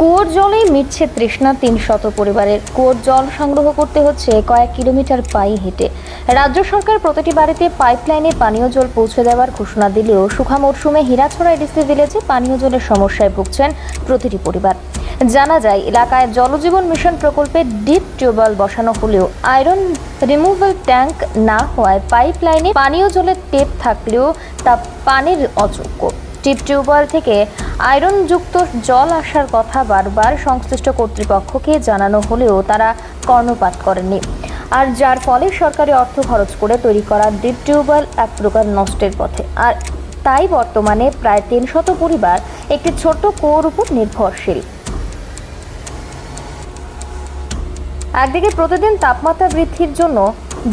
কুয়োর জলেই মিটছে তৃষ্ণা তিন শত পরিবারের। কুয়োর জল সংগ্রহ করতে হচ্ছে কয়েক কিলোমিটার পায়ে হেঁটে। রাজ্য সরকার প্রতিটি বাড়িতে পাইপলাইনে পানীয় জল পৌঁছে দেওয়ার ঘোষণা দিলেও সুখা মরশুমে হীরাছড়া এডিসি ভিলেজে পানীয় জলের সমস্যায় ভুগছেন প্রতিটি পরিবার। জানা যায়, এলাকায় জলজীবন মিশন প্রকল্পে ডিপ টিউবওয়েল বসানো হলেও আয়রন রিমুভাল ট্যাঙ্ক না হওয়ায় পাইপলাইনে পানীয় জলের টেপ থাকলেও তা পানির অযোগ্য। টিপ টিউবওয়েল থেকে আয়রনযুক্ত জল আসার কথা বারবার সংশ্লিষ্ট কর্তৃপক্ষকে জানানো হলেও তারা কর্ণপাত করেননি। আর যার ফলে সরকারি অর্থ খরচ করে তৈরি করা ডিপ টিউবওয়েল এক প্রকার নষ্টের পথে। আর তাই বর্তমানে প্রায় তিনশত পরিবার একটি ছোট্ট কুয়োর উপর নির্ভরশীল। একদিকে প্রতিদিন তাপমাত্রা বৃদ্ধির জন্য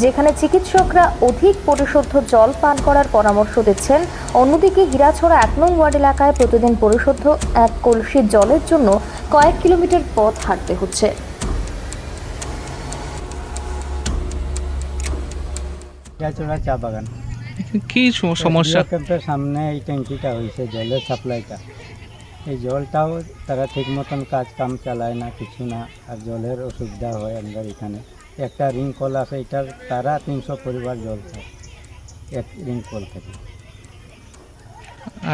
যেখানে চিকিৎসকরা অধিক পরিশুদ্ধ জল পান করার পরামর্শ দিচ্ছেন। অন্যদিকে হীরাছড়া এক নং ওয়ার্ড এলাকায় প্রতিদিন পরিশুদ্ধ এক কলসি জলের জন্য কয়েক কিলোমিটার পথ হাঁটতে হচ্ছে। গাছড়া চা বাগান। কি সমস্যা? ক্যাম্পের সামনে এই ট্যাঙ্কিটা হয়েছে জলের সাপ্লাইটা। এই জলটাও তারা ঠিক মতন কাজ কাম চালায় না কিছু না আর জলের অসুবিধা হয় আমরা এখানে। একটা রিং কল আছে এটার তারা তিনশো পরিবার জল খায় এক রিং কল থেকে।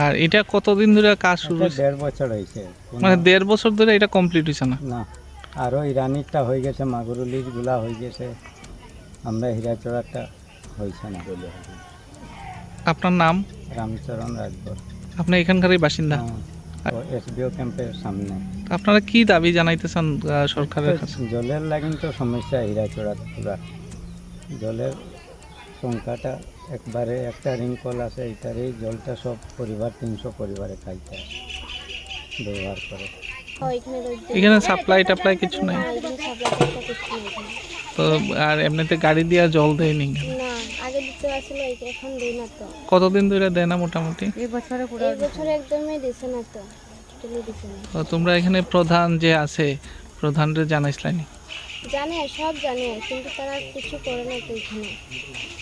আর এটা কতদিন ধরে কাজ শুরু হয়েছে? দেড় বছর হয়েছে মানে দেড় বছর ধরে এটা কমপ্লিট হয়েছে না? না আরও ইরানিরটা হয়ে গেছে মাগুরুলিগুলা হয়ে গেছে আমরা হীরাচড়াটা হয়েছে না বলে আপনার নাম? রামচরণ রাজবর। আপনি এখানকারই বাসিন্দা? এসবিও ক্যাম্পের সামনে। আপনারা কি দাবি জানাইতেছেন সরকারের কাছে? জলের লাগিন তো সমস্যা হীরাচড়া পুরা জলের সংখ্যাটা একবারে একটা রিং কল আছে এটারই জলটা সব পরিবার তিনশো পরিবারে খাইতে ব্যবহার করে। এখানে সাপ্লাই টাপ্লাই কিছু নাই। তো আর এমনিতে গাড়ি দিয়া জল দেয়নি না আগে এখন দিই না তো। কতদিন ধরে দেয় না মোটামুটি? এই বছরে একদমই দিছে না তো টোটালি দিছে না। তো তোমরা এখানে প্রধান যে আছে প্রধানরে জানাইছিলানি জানে সব জানে কিন্তু তারা কিছু করে না তো এখানে।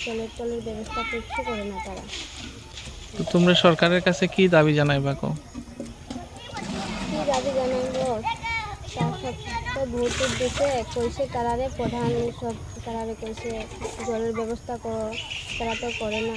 জলের টলের ব্যবস্থা কিছু করে না তারা। তো তোমরা সরকারের কাছে কি দাবি জানাইবা কো কি দাবি জানাব তার দিকে কইছে তারারে প্রধান সব তারারে কইছে জলের ব্যবস্থা করো, তারা তো করে না।